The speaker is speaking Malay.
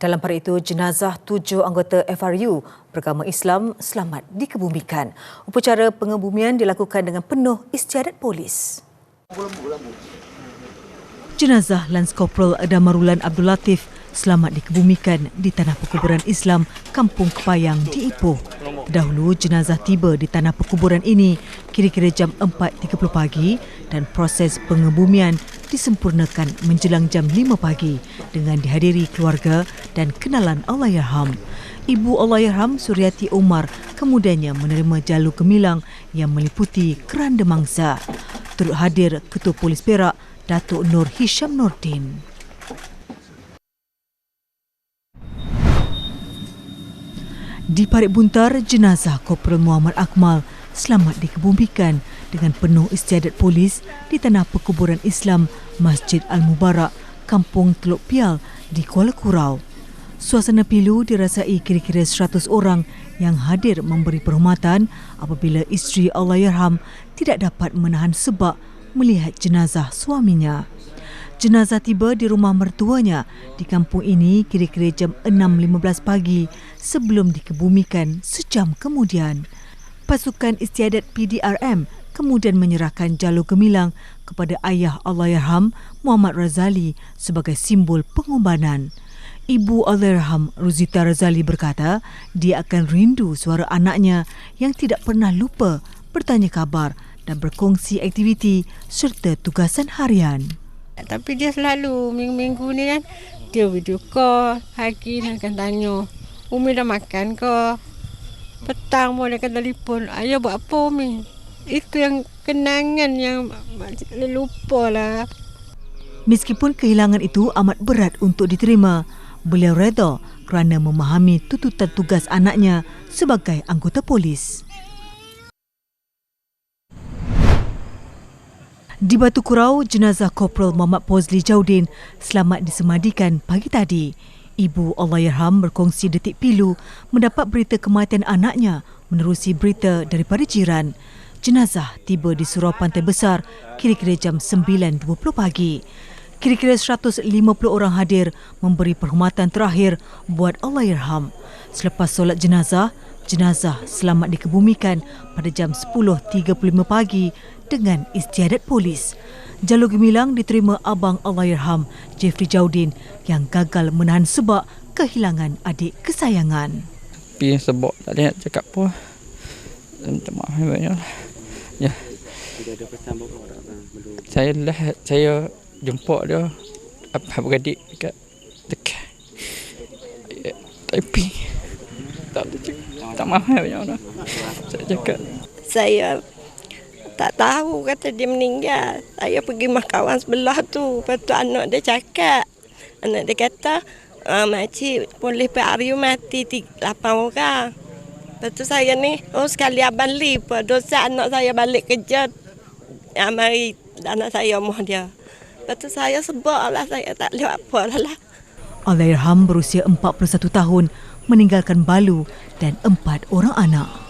Dalam pada itu, jenazah tujuh anggota FRU beragama Islam selamat dikebumikan. Upacara pengebumian dilakukan dengan penuh istiadat polis. Jenazah Lance Corporal Adamarulan Abdul Latif selamat dikebumikan di Tanah Perkuburan Islam Kampung Kepayang di Ipoh. Terdahulu jenazah tiba di tanah perkuburan ini kira-kira jam 4.30 pagi dan proses pengebumian disempurnakan menjelang jam 5 pagi dengan dihadiri keluarga dan kenalan Allahyarham. Ibu Allahyarham Suryati Omar kemudiannya menerima jalur gemilang yang meliputi keranda mangsa. Turut hadir Ketua Polis Perak Datuk Nur Hisham Nordin. Di Parit Buntar, jenazah Korporal Muhammad Akmal selamat dikebumikan dengan penuh istiadat polis di tanah perkuburan Islam Masjid Al-Mubarak, Kampung Teluk Pial di Kuala Kurau. Suasana pilu dirasai kira-kira 100 orang yang hadir memberi perkhidmatan apabila isteri Allahyarham tidak dapat menahan sebab melihat jenazah suaminya. Jenazah tiba di rumah mertuanya di kampung ini kira-kira jam 6.15 pagi sebelum dikebumikan sejam kemudian. Pasukan istiadat PDRM kemudian menyerahkan jalur gemilang kepada ayah Allahyarham Muhammad Razali sebagai simbol pengorbanan. Ibu Allahyarham Ruzita Razali berkata dia akan rindu suara anaknya yang tidak pernah lupa bertanya kabar dan berkongsi aktiviti serta tugasan harian. Tapi dia selalu minggu-minggu ni kan dia video call pagi dia akan tanya Umi dah makan ke? Petang pun dia akan telefon Ayah buat apa Umi? Itu yang kenangan yang macam lupa lah Meskipun kehilangan itu amat berat untuk diterima Beliau reda kerana memahami tuntutan tugas anaknya sebagai anggota polis. Di Batu Kurau, jenazah Korporal Muhammad Pozli Jaudin selamat disemadikan pagi tadi. Ibu Allahyarham berkongsi detik pilu mendapat berita kematian anaknya menerusi berita daripada jiran. Jenazah tiba di surau pantai besar kira-kira jam 9.20 pagi. Kira-kira 150 orang hadir memberi perkhidmatan terakhir buat Allahyarham. Selepas solat jenazah, jenazah selamat dikebumikan pada jam 10.35 pagi dengan istiadat polis. Jalur gemilang diterima Abang Allahyarham Jeffrey Jaudin yang gagal menahan sebab kehilangan adik kesayangan. Tapi sebab tak nak cakap apa. Minta maaf banyak Ya. Tidak ada pesan apa Saya lah, saya jumpa dia apa beradik dekat dekat. Ya, tapi tak cakap. Tak maaf banyak orang. Saya cakap. Saya tak tahu kata dia meninggal. Saya pergi rumah kawan sebelah tu. Lepas tu anak dia cakap. Anak dia kata, ah, makcik boleh PRU mati 8 orang. Lepas tu saya ni, oh sekali abang lip. Dosa anak saya balik kerja. Ya, mari anak saya rumah dia. Lepas saya sebab lah saya tak boleh apa lah. Allahyarham berusia 41 tahun meninggalkan balu dan empat orang anak.